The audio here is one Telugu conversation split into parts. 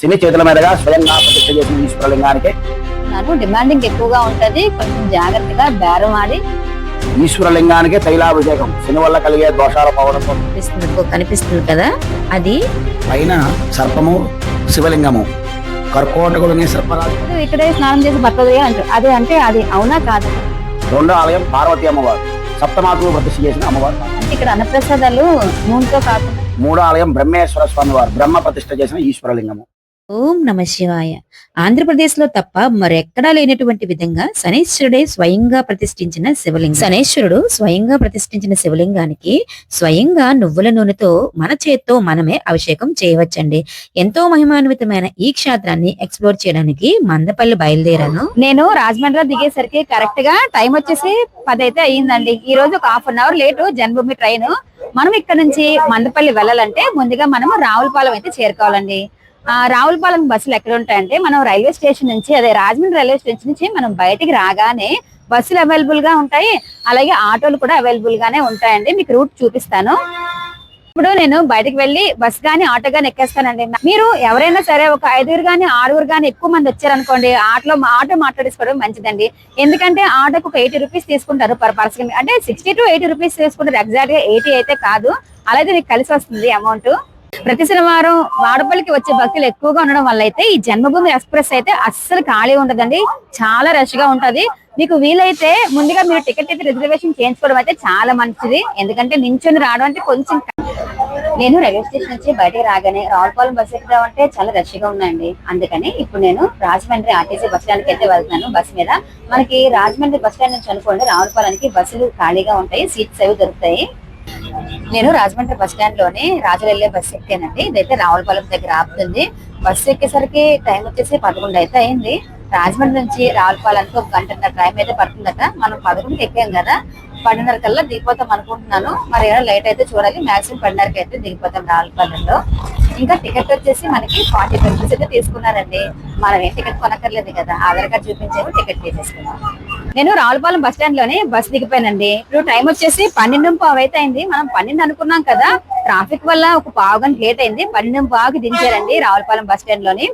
శని చేతుల మీదుగా స్వయంగా ప్రతిష్ఠ చేసిన ఈశ్వరలింగానికి నన్ను డిమాండింగ్ ఎక్కువగా ఉంటది కొంచెం జాగ్రత్తగా బేరం ఆడి ఈశ్వరలింగానికి తైలాభిషేకం. శని వల్ల కలిగే దోషాల పోవడంతో కనిపిస్తుంది కనిపిస్తుంది కదా? అది పైన సర్పము శివలింగము. కర్కోటకులని సర్పరాజు. ఇక్కడే స్నానం చేసి బట్టలు అంటారు. అదే అంటే అది అవునా కాదు? రెండో ఆలయం పార్వతీ అమ్మవారు. సప్తమాతృ ప్రతిష్ఠ చేసిన అమ్మవారు. అంటే ఇక్కడ అన్నప్రసాదాలు నూనెతో కాకుండా మూడో ఆలయం బ్రహ్మేశ్వర స్వామి వారు బ్రహ్మ ప్రతిష్ఠ చేసిన ఈశ్వరలింగము ఓం నమ శివాయ. ఆంధ్రప్రదేశ్లో తప్ప మరెక్కడా లేనటువంటి విధంగా శనేశ్వరుడే స్వయంగా ప్రతిష్ఠించిన శివలింగం. శనేశ్వరుడు స్వయంగా ప్రతిష్ఠించిన శివలింగానికి స్వయంగా నువ్వుల నూనెతో మన చేత్తో మనమే అభిషేకం చేయవచ్చండి. ఎంతో మహిమాన్వితమైన ఈ క్షేత్రాన్ని ఎక్స్ప్లోర్ చేయడానికి మందపల్లి బయలుదేరాను. నేను రాజమండ్రిలో దిగేసరికి కరెక్ట్గా టైం వచ్చేసి పది అయితే అయ్యిందండి. ఈ రోజు ఒక half an hour late Janmabhoomi train. మనం ఇక్కడ నుంచి మందపల్లి వెళ్ళాలంటే ముందుగా మనం రావులపాలెం అయితే చేరుకోవాలండి. రావులపాలెం బస్సులు ఎక్కడ ఉంటాయంటే మనం రైల్వే స్టేషన్ నుంచి అదే రాజమండ్రి రైల్వే స్టేషన్ నుంచి మనం బయటికి రాగానే బస్సులు అవైలబుల్గా ఉంటాయి. అలాగే ఆటోలు కూడా అవైలబుల్ గానే ఉంటాయండి. మీకు రూట్ చూపిస్తాను. ఇప్పుడు నేను బయటకు వెళ్ళి బస్ గానీ ఆటో గానీ ఎక్కేస్తానండి. మీరు ఎవరైనా సరే ఒక ఐదుగురు గానీ ఆరుగురు గానీ ఎక్కువ మంది వచ్చారనుకోండి ఆటోలో ఆటో మాట్లాడేసుకోవడం మంచిదండి. ఎందుకంటే ఆటోకు ఒక ఎయిటీ రూపీస్ తీసుకుంటారు పర్ పర్సన్. అంటే సిక్స్టీ టు ఎయిటీ రూపీస్ తీసుకుంటారు. ఎగ్జాక్ట్గా ఎయిటీ అయితే కాదు. అలాగే నీకు కలిసి వస్తుంది అమౌంట్. ప్రతి శనివారం వాడపల్లికి వచ్చే భక్తులు ఎక్కువగా ఉండడం వల్ల అయితే ఈ జన్మభూమి ఎక్స్ప్రెస్ అయితే అస్సలు ఖాళీ ఉండదండి. చాలా రష్గా ఉంటది. మీకు వీలైతే ముందుగా మీరు టికెట్ అయితే రిజర్వేషన్ చేయించుకోవడం అయితే చాలా మంచిది. ఎందుకంటే నించొని రావడం అంటే కొంచెం నేను రైల్వే స్టేషన్ నుంచి బయటకు రాగానే రావులపాలెం బస్సు ఎక్కుదాం అంటే చాలా రష్గా ఉందండి. అందుకని ఇప్పుడు నేను రాజమండ్రి ఆర్టీసీ బస్ స్టాండ్కి అయితే వెళ్తున్నాను బస్ మీద. మనకి రాజమండ్రి బస్ స్టాండ్ నుంచి అనుకోండి రావులపాలెంకి బస్సులు ఖాళీగా ఉంటాయి. సీట్స్ అవి దొరుకుతాయి. నేను రాజమండ్రి బస్ స్టాండ్లోనే రాజులు వెళ్ళే బస్ ఎక్కానండి. ఇదైతే రావులపాలెం దగ్గర ఆపుతుంది. బస్సు ఎక్కేసరికి టైం వచ్చేసి పదకొండు అయితే అయింది. రాజమండ్రి నుంచి రావులపాలెంకి ఒక గంటన్నర టైం అయితే పడుతుందట. మనం పదకొండుకి ఎక్కాం కదా. పన్నెండున్నర కల్లా దిగిపోతాం అనుకుంటున్నాను. మరి ఏమైనా లేట్ అయితే చూడాలి. మాక్సిమం పన్నెండున్నరకి అయితే దిగిపోతాం రావులపాలెంలో. ఇంకా టికెట్ వచ్చేసి మనకి ఫార్టీ రూపీస్ అయితే తీసుకున్నారండి. మనం ఏం టికెట్ కొనక్కర్లేదు కదా. ఆధార్ కార్డ్ చూపించాము టికెట్ తీసేసుకున్నాం నేను రావులపాలెం బస్ స్టాండ్లోనే బస్ దిగిపోయానండి. ఇప్పుడు టైం వచ్చేసి పన్నెండు పావు అయితే అయింది. మనం పన్నెండు అనుకున్నాం కదా ట్రాఫిక్ వల్ల ఒక పావు గంట లేట్ అయింది. పన్నెండు పావుకి దించారండి రావులపాలెం బస్ స్టాండ్లోని.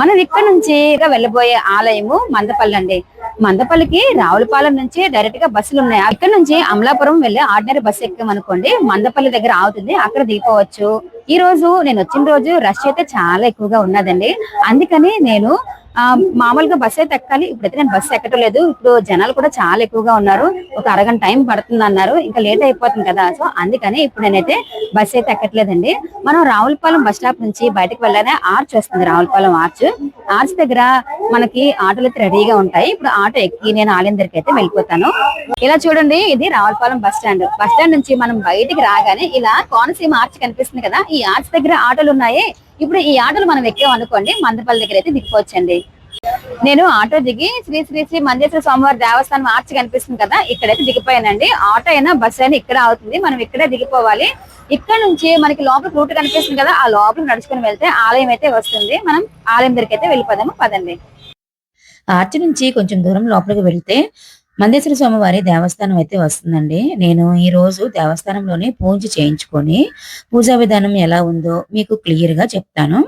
మనం ఇక్కడ నుంచి వెళ్ళబోయే ఆలయము మందపల్లి అండి. మందపల్లికి రావులపాలెం నుంచి డైరెక్ట్గా బస్సులు ఉన్నాయి. ఇక్కడ నుంచి అమలాపురం వెళ్ళి ఆర్డినరీ బస్సు ఎక్కామనుకోండి మందపల్లి దగ్గర ఆగుతుంది అక్కడ దిగిపోవచ్చు. ఈ రోజు నేను వచ్చిన రోజు రష్ అయితే చాలా ఎక్కువగా ఉన్నదండి. అందుకని నేను మామూలుగా బస్ అయితే ఎక్కాలి. ఇప్పుడైతే నేను బస్సు ఎక్కటం లేదు ఇప్పుడు జనాలు కూడా చాలా ఎక్కువగా ఉన్నారు. ఒక అరగంట టైం పడుతుంది అన్నారు ఇంకా లేట్ అయిపోతుంది కదా. సో అందుకని ఇప్పుడు నేనైతే బస్సు అయితే ఎక్కట్లేదండి. మనం రావులపాలెం బస్ స్టాప్ నుంచి బయటకు వెళ్ళగానే ఆర్చ్ వస్తుంది రావులపాలెం ఆర్చ్. ఆర్చ్ దగ్గర మనకి ఆటోలు అయితే రెడీగా ఉంటాయి. ఇప్పుడు ఆటో ఎక్కి నేను ఆలయందరికి అయితే వెళ్ళిపోతాను. ఇలా చూడండి ఇది Ravulapalem bus stand. Bus stand నుంచి మనం బయటికి రాగానే ఇలా కోనసీమ ఆర్చ్ కనిపిస్తుంది కదా. ఈ ఆర్చ్ దగ్గర ఆటోలు ఉన్నాయి. ఇప్పుడు ఈ ఆటోలు మనం ఎక్కాం అనుకోండి మందపల్లి దగ్గర అయితే దిగిపోవచ్చండి. నేను ఆటో దిగి శ్రీ శ్రీ శ్రీ మంజేశ్వర స్వామివారి దేవస్థానం ఆర్చ్ కనిపిస్తుంది కదా ఇక్కడైతే దిగిపోయానండి. ఆటో అయినా బస్ అయినా ఇక్కడ అవుతుంది. మనం ఇక్కడే దిగిపోవాలి. ఇక్కడ నుంచి మనకి లోపల రూట్ కనిపిస్తుంది కదా ఆ లోపల నడుచుకుని వెళ్తే ఆలయం అయితే వస్తుంది. మనం ఆలయం దగ్గరికి అయితే వెళ్ళిపోదాము. పదండి. ఆర్చి నుంచి కొంచెం దూరం లోపలికి వెళ్తే మందేశ్వర స్వామివారి దేవస్థానం అయితే వస్తుందండి. నేను ఈ రోజు దేవస్థానంలోనే పూజ చేయించుకొని పూజా విధానం ఎలా ఉందో మీకు క్లియర్గా చెప్తాను.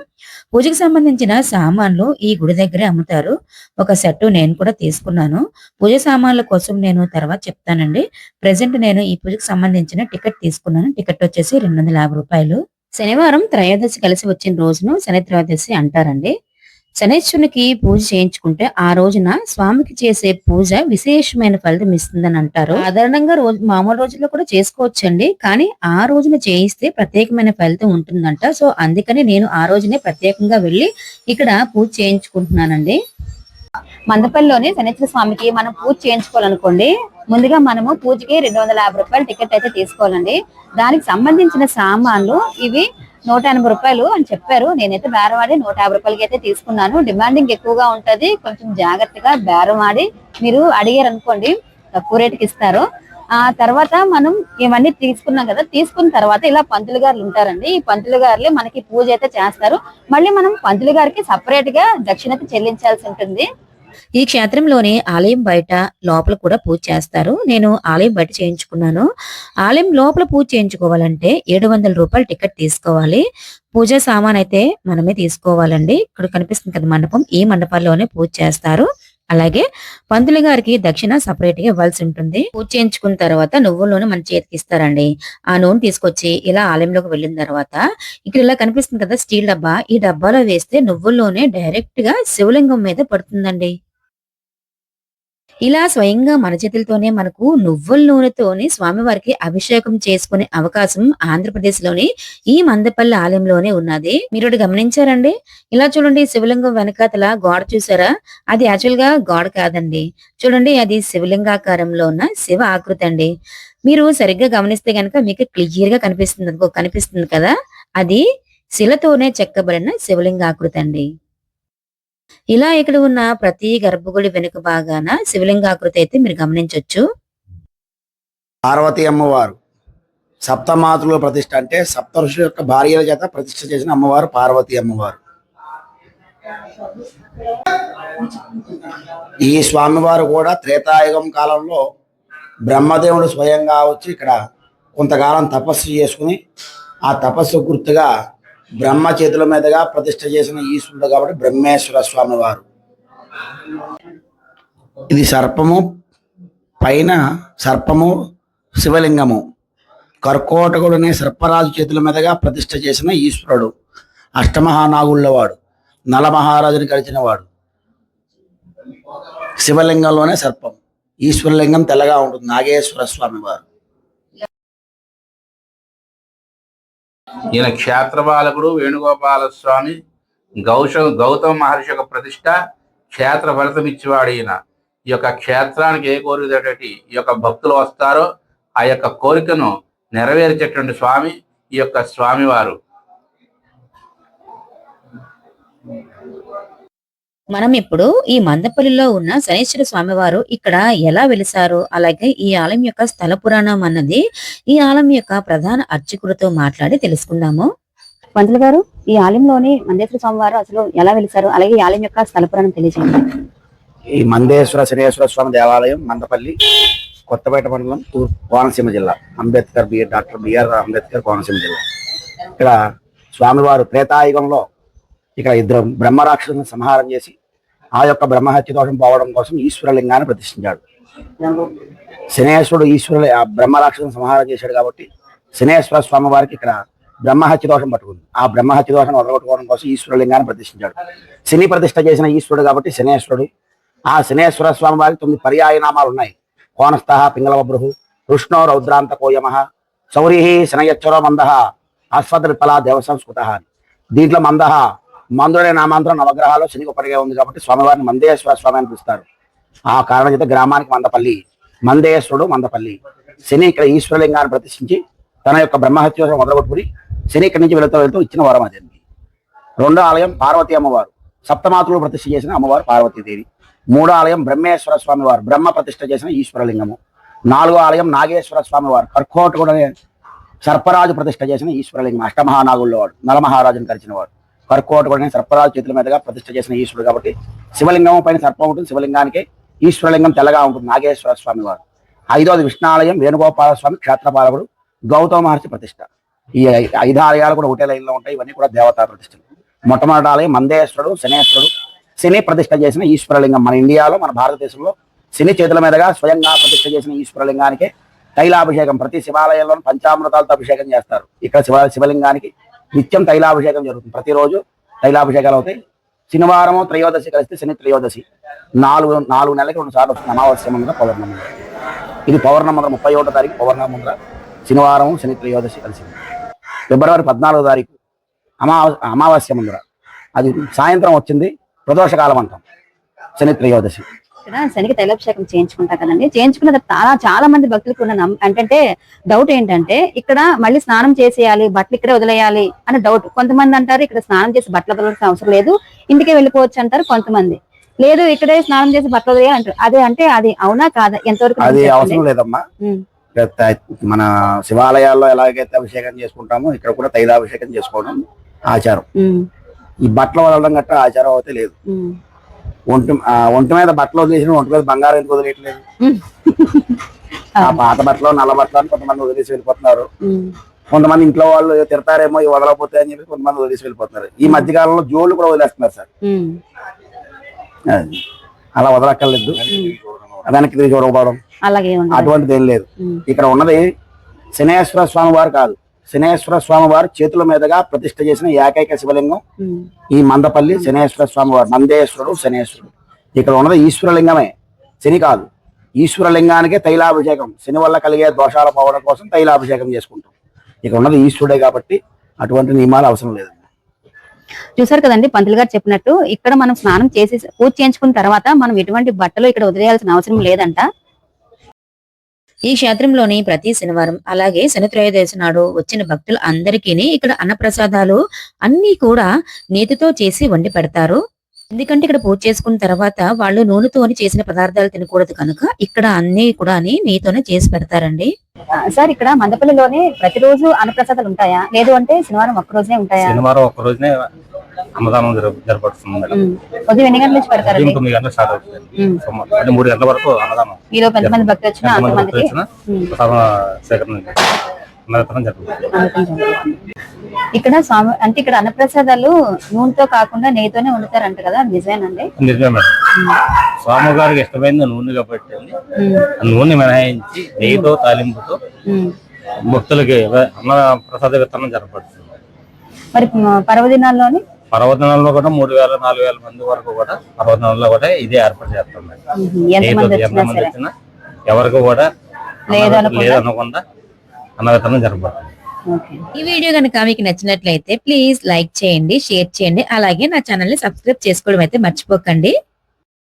పూజకు సంబంధించిన సామాన్లు ఈ గుడి దగ్గరే అమ్ముతారు. ఒక సెట్ నేను కూడా తీసుకున్నాను. పూజ సామాన్ల కోసం నేను తర్వాత చెప్తానండి. ప్రెసెంట్ నేను ఈ పూజకు సంబంధించిన టికెట్ తీసుకున్నాను. టికెట్ వచ్చేసి రెండు వందల యాభై రూపాయలు. శనివారం త్రయోదశి కలిసి వచ్చిన రోజును శని త్రయోదశి అంటారండి. శనేశ్వరునికి పూజ చేయించుకుంటే ఆ రోజున స్వామికి చేసే పూజ విశేషమైన ఫలితం ఇస్తుందని అంటారు. సాధారణంగా రోజు మామూలు రోజుల్లో కూడా చేసుకోవచ్చండి. కానీ ఆ రోజున చేయిస్తే ప్రత్యేకమైన ఫలితం ఉంటుందంట. సో అందుకని నేను ఆ రోజునే ప్రత్యేకంగా వెళ్ళి ఇక్కడ పూజ చేయించుకుంటున్నానండి. మందపల్లిలోని శనేశ్వర స్వామికి మనం పూజ చేయించుకోవాలనుకోండి ముందుగా మనము పూజకి రెండు వందల యాభై రూపాయల టికెట్ అయితే తీసుకోవాలండి. దానికి సంబంధించిన సామాన్లు ఇవి నూట ఎనభై రూపాయలు అని చెప్పారు. నేనైతే బేరం ఆడి నూట యాభై రూపాయలకి అయితే తీసుకున్నాను. డిమాండింగ్ ఎక్కువగా ఉంటది. కొంచెం జాగ్రత్తగా బేరం ఆడి మీరు అడిగారు అనుకోండి తక్కువ రేటుకి ఇస్తారు. ఆ తర్వాత మనం ఇవన్నీ తీసుకున్నాం కదా తీసుకున్న తర్వాత ఇలా పంతులు గారులు ఉంటారండి. ఈ పంతులు గారులే మనకి పూజ అయితే చేస్తారు. మళ్ళీ మనం పంతులు గారికి సపరేట్గా దక్షిణత చెల్లించాల్సి ఉంటుంది. ఈ క్షేత్రంలోనే ఆలయం బయట లోపల కూడా పూజ చేస్తారు. నేను ఆలయం బయట చేయించుకున్నాను. ఆలయం లోపల పూజ చేయించుకోవాలంటే ఏడు వందల రూపాయలు టికెట్ తీసుకోవాలి. పూజా సామాన్ అయితే మనమే తీసుకోవాలండి. ఇక్కడ కనిపిస్తుంది కదా మండపం. ఈ మండపాల్లోనే పూజ చేస్తారు. అలాగే పంతులు గారికి దక్షిణ సపరేట్గా ఇవ్వాల్సి ఉంటుంది. పూజ చేయించుకున్న తర్వాత నువ్వుల నూనె మన చేతికి ఇస్తారండి. ఆ నూనె తీసుకొచ్చి ఇలా ఆలయంలోకి వెళ్ళిన తర్వాత ఇక్కడ ఇలా కనిపిస్తుంది కదా స్టీల్ డబ్బా. ఈ డబ్బాలో వేస్తే నువ్వుల్లోనే డైరెక్ట్గా శివలింగం మీద పడుతుందండి. ఇలా స్వయంగా మన చేతులతోనే మనకు నువ్వుల నూనెతోని స్వామివారికి అభిషేకం చేసుకునే అవకాశం ఆంధ్రప్రదేశ్లోని ఈ మందపల్లి ఆలయంలోనే ఉన్నది. మీరు ఒకటి గమనించారండి? ఇలా చూడండి శివలింగం వెనకాతల గోడ చూసారా? అది యాక్చువల్గా గోడ కాదండి. చూడండి అది శివలింగాకారంలో ఉన్న శివ ఆకృతి అండి. మీరు సరిగ్గా గమనిస్తే గనక మీకు క్లియర్గా కనిపిస్తుంది కనిపిస్తుంది కదా? అది శిలతోనే చెక్కబడిన శివలింగ ఆకృతి అండి. ఇలా ఇక్కడ ఉన్న ప్రతి గర్భగుడి వెనుక భాగాన శివలింగాకృతి అయితే మీరు గమనించవచ్చు పార్వతి అమ్మవారు సప్తమాతృల ప్రతిష్ట అంటే సప్త ఋషుల యొక్క భార్యల చేత ప్రతిష్ట చేసిన అమ్మవారు పార్వతి అమ్మవారు. ఈ స్వామివారు కూడా త్రేతాయుగం కాలంలో బ్రహ్మదేవుడు స్వయంగా వచ్చి ఇక్కడ కొంతకాలం తపస్సు చేసుకుని ఆ తపస్సు గుర్తుగా బ్రహ్మ చేతుల మీదుగా ప్రతిష్ట చేసిన ఈశ్వరుడు కాబట్టి బ్రహ్మేశ్వర స్వామి వారు. ఇది సర్పము పైన సర్పము శివలింగము. కర్కోటకుడునే సర్పరాజు చేతుల మీదుగా ప్రతిష్ట చేసిన ఈశ్వరుడు. అష్టమహానాగుళ్ళవాడు నలమహారాజుని కలిసిన వాడు. శివలింగంలోనే సర్పం. ఈశ్వరలింగం తెల్లగా ఉంటుంది. నాగేశ్వర స్వామి వారు. ఈయన క్షేత్రపాలకుడు వేణుగోపాల స్వామి గౌష గౌతమ మహర్షి యొక్క ప్రతిష్ట క్షేత్ర ఫలితం ఇచ్చేవాడు ఈయన. ఈ యొక్క క్షేత్రానికి ఏ కోరిక ఈ యొక్క భక్తులు వస్తారో ఆ యొక్క కోరికను నెరవేర్చేటువంటి స్వామి ఈ యొక్క స్వామివారు. మనం ఇప్పుడు ఈ మందపల్లిలో ఉన్న శనేశ్వర స్వామివారు ఇక్కడ ఎలా వెలిసారు? అలాగే ఈ ఆలయం యొక్క స్థల పురాణం అన్నది ఈ ఆలయం యొక్క ప్రధాన అర్చకుడితో మాట్లాడి తెలుసుకుందాము. పంతులు గారు ఈ ఆలయంలోని మందేశ్వర స్వామివారు అసలు ఎలా వెలిసారు? అలాగే ఈ ఆలయం యొక్క స్థల పురాణం తెలియజేయండి. ఈ మందేశ్వర శనేశ్వర స్వామి దేవాలయం మందపల్లి కొత్తపేట మండలం కోనసీమ జిల్లా. Ambedkar BR doctor BR Ambedkar Konaseema జిల్లా. ఇక్కడ స్వామివారు త్రేతాయుగంలో ఇక్కడ ఇద్దరు బ్రహ్మరాక్షసులను సంహారం చేసి ఆ యొక్క బ్రహ్మహత్య దోషం పోవడం కోసం ఈశ్వరలింగాన్ని ప్రతిష్ఠించాడు. శనేశ్వరుడు ఈశ్వరుల ఆ బ్రహ్మరాక్షసులను సంహారం చేశాడు కాబట్టి శనేశ్వర స్వామి వారికి ఇక్కడ బ్రహ్మహత్య దోషం పట్టుకుంది. ఆ బ్రహ్మహత్య దోషం వదలగొట్టుకోవడం కోసం ఈశ్వరలింగాన్ని ప్రతిష్ఠించాడు. శని ప్రతిష్ఠ చేసిన ఈశ్వరుడు కాబట్టి శనేశ్వరుడు ఆ శనేశ్వర స్వామి వారికి తొమ్మిది పర్యాయ నామాలు ఉన్నాయి. కోనస్థ పింగళవభృహు కృష్ణో రౌద్రాంత కోయమ శౌరి శనయచ్చరో మంద అశ్వద్రిఫల దేవ సంస్కృత దీంట్లో మందుడే నా మంత్రం నవగ్రహాలు శని ఉపరిగా ఉంది కాబట్టి స్వామివారిని మందేశ్వర స్వామి అని పిలుస్తారు. ఆ కారణం చేత గ్రామానికి మందపల్లి మందేశ్వరుడు మందపల్లి. శని ఇక్కడ ఈశ్వరలింగాన్ని ప్రతిష్ఠించి తన యొక్క బ్రహ్మహత్యోసం మొదలుపెట్టుకుని శని ఇక్కడి నుంచి వెళుతూ వెళుతూ ఇచ్చిన వరం అదేంది రెండో ఆలయం పార్వతీ అమ్మవారు. సప్తమాతృలు ప్రతిష్ఠ చేసిన అమ్మవారు పార్వతీదేవి. మూడో ఆలయం బ్రహ్మేశ్వర స్వామి వారు బ్రహ్మ ప్రతిష్ఠ చేసిన ఈశ్వరలింగము. నాలుగో ఆలయం నాగేశ్వర స్వామి వారు కర్కోటకుడనే సర్పరాజు ప్రతిష్ఠ చేసిన ఈశ్వరలింగం. అష్టమహానాగుల్లో వాడు. నలమహారాజుని కలిసిన వాడు కర్కోటకుడనే సర్పరాజు చేతుల మీదుగా ప్రతిష్ట చేసిన ఈశ్వరుడు కాబట్టి శివలింగం పైన సర్పం ఉంటుంది. శివలింగానికి ఈశ్వరలింగం తెల్లగా ఉంటుంది. నాగేశ్వర స్వామి వారు. ఐదవది విష్ణాలయం వేణుగోపాల స్వామి క్షేత్రపాలకుడు గౌతమ మహర్షి ప్రతిష్ట. ఈ ఐదు ఆలయాలు కూడా ఒకటే లైన్లో ఉంటాయి. ఇవన్నీ కూడా దేవతా ప్రతిష్టలు మొట్టమొదటి ఆలయం మందేశ్వరుడు శనేశ్వరుడు శని ప్రతిష్ఠ చేసిన ఈశ్వరలింగం. మన ఇండియాలో మన భారతదేశంలో శని చేతుల మీదుగా స్వయంగా ప్రతిష్ఠ చేసిన ఈశ్వరలింగానికి తైలాభిషేకం. ప్రతి శివాలయంలో పంచామృతాలతో అభిషేకం చేస్తారు. ఇక్కడ శివ శివలింగానికి నిత్యం తైలాభిషేకం జరుగుతుంది. ప్రతిరోజు తైలాభిషేకాలు అవుతాయి. శనివారము త్రయోదశి కలిస్తే శని త్రయోదశి. నాలుగు నాలుగు నెలలకి రెండు సార్లు వస్తుంది. అమావాస్య ముందర పౌర్ణ మంద్ర. ఇది పౌర్ణ ముందర ముప్పై ఒకటో తారీఖు పౌర్ణమి ముందర శనివారం శని త్రయోదశి కలిసింది. ఫిబ్రవరి పద్నాలుగో తారీఖు అమావా అమావాస్య ముందర. అది సాయంత్రం వచ్చింది ప్రదోషకాలం అంటాం శని త్రయోదశి. ఇక్కడ శనికి తైలాభిషేకం చేయించుకుంటాం కదండి. చేయించుకున్న చాలా చాలా మంది భక్తులకు ఉన్న ఏంటంటే డౌట్ ఏంటంటే ఇక్కడ మళ్ళీ స్నానం చేసేయాలి బట్టలు ఇక్కడే వదిలేయాలి అని డౌట్. కొంతమంది అంటారు ఇక్కడ స్నానం చేసి బట్టలు వదలాల్సిన అవసరం లేదు ఇంటికే వెళ్ళిపోవచ్చు అంటారు కొంతమంది. లేదు ఇక్కడే స్నానం చేసి బట్టలు వదిలేయాలి అంటారు. అదే అంటే అది అవునా కాదా? ఎంతవరకు అది అవసరం. లేదమ్మా. మన శివాలయాల్లో ఎలాగైతే అభిషేకం చేసుకుంటామో ఇక్కడ కూడా తైలాభిషేకం చేసుకోవడం ఆచారం. ఈ బట్టలు వదలడం గట్రా ఆచారం అయితే లేదు. ఒంటి ఒంటి మీద బట్టలు వదిలేసిన ఒంటి మీద బంగారం ఎందుకు వదిలేయట్లేదు. ఆ పాత బట్టలు నల్ల బట్టలు అని కొంతమంది వదిలేసి వెళ్ళిపోతున్నారు. కొంతమంది ఇంట్లో వాళ్ళు తిడతారేమో ఇవి వదలకపోతే అని చెప్పి కొంతమంది వదిలేసి వెళ్ళిపోతున్నారు. ఈ మధ్య కాలంలో జోళ్ళు కూడా వదిలేస్తున్నారు సార్. అలా వదలక్కర్లేదు. వెనక్కి తిరిగి చూడకపోవడం. అటువంటిది ఏం లేదు. ఇక్కడ ఉన్నది శనేశ్వర స్వామి వారు కాదు. శనేశ్వర స్వామివారు చేతుల మీదుగా ప్రతిష్ట చేసిన ఏకైక శివలింగం ఈ మందపల్లి శనేశ్వర స్వామివారు. మందేశ్వరుడు నందేశ్వరుడు శనేశ్వరుడు. ఇక్కడ ఉన్నది ఈశ్వరలింగమే. శని కాదు. ఈశ్వరలింగానికే తైలాభిషేకం. శని వల్ల కలిగే దోషాలు పోవడం కోసం తైలాభిషేకం చేసుకుంటాం. ఇక్కడ ఉన్నది ఈశ్వరుడే కాబట్టి అటువంటి నియమాలు అవసరం లేదు చూసారు కదండి పంతులు గారు చెప్పినట్టు ఇక్కడ మనం స్నానం చేసి పూజ చేయించుకున్న తర్వాత మనం ఎటువంటి బట్టలు ఇక్కడ వదిలేయాల్సిన అవసరం లేదంట. ఈ క్షేత్రంలోని ప్రతి శనివారం అలాగే శని త్రయోదశి నాడు వచ్చిన భక్తులు అందరికీ ఇక్కడ అన్నప్రసాదాలు అన్ని కూడా నేతితో చేసి వండి పెడతారు. ఎందుకంటే ఇక్కడ పూజ చేసుకున్న తర్వాత వాళ్ళు నూనెతోని చేసిన పదార్థాలు తినకూడదు కనుక ఇక్కడ అన్ని కూడా నెయ్యితోనే చేసి పెడతారండి. సార్ ఇక్కడ మందపల్లిలోనే ప్రతిరోజు అన్నప్రసాదాలు ఉంటాయా? లేదు అంటే శనివారం ఒక్క రోజే ఉంటాయా? శనివారం ఒక్క రోజునే అన్నదానం జరప- జరపడుతుంది మేడం. ఉమ్. ఉదయం ఎన్ని గంటల నుంచి ఉదయం తొమ్మిది స్టార్ట్ అవుతుంది. అంటే మూడు గంటల వరకు అన్నదానం ఎంతమంది భక్తులు వచ్చినా అంతమందికి. ప్రసాదం సేకరణ. ఇక్కడ స్వామి అంటే ఇక్కడ అన్నప్రసాదాలు నూనెతో కాకుండా నెయ్యితోనే వండుతారంట కదా నిజమేనండి? నిజమే మేడం. స్వామివారికి ఇష్టమైంది నూనె కాబట్టి నూనె మినహాయించి నెయ్యితో తాలింపుతో. భక్తులకి అన్న ప్రసాద వితరణ జరపడుతుంది మరి పర్వదినాల్లోని పర్వదినాల్లో కూడా మూడు వేల నాలుగు వేల మంది వరకు కూడా పర్వదినాల్లో కూడా ఇదే ఏర్పాటు చేస్తాం మేడం ఉమ్, నెయ్యితో ఎంతమంది వచ్చినా ఎవరికి కూడా? లేదనకుండా అన్న వితరణ జరపడుతుంది ఓకే. ఈ వీడియో కనుక మీకు నచ్చినట్లయితే ప్లీజ్ లైక్ చేయండి షేర్ చేయండి అలాగే నా ఛానల్ని సబ్స్క్రైబ్ చేసుకోవడం అయితే మర్చిపోకండి.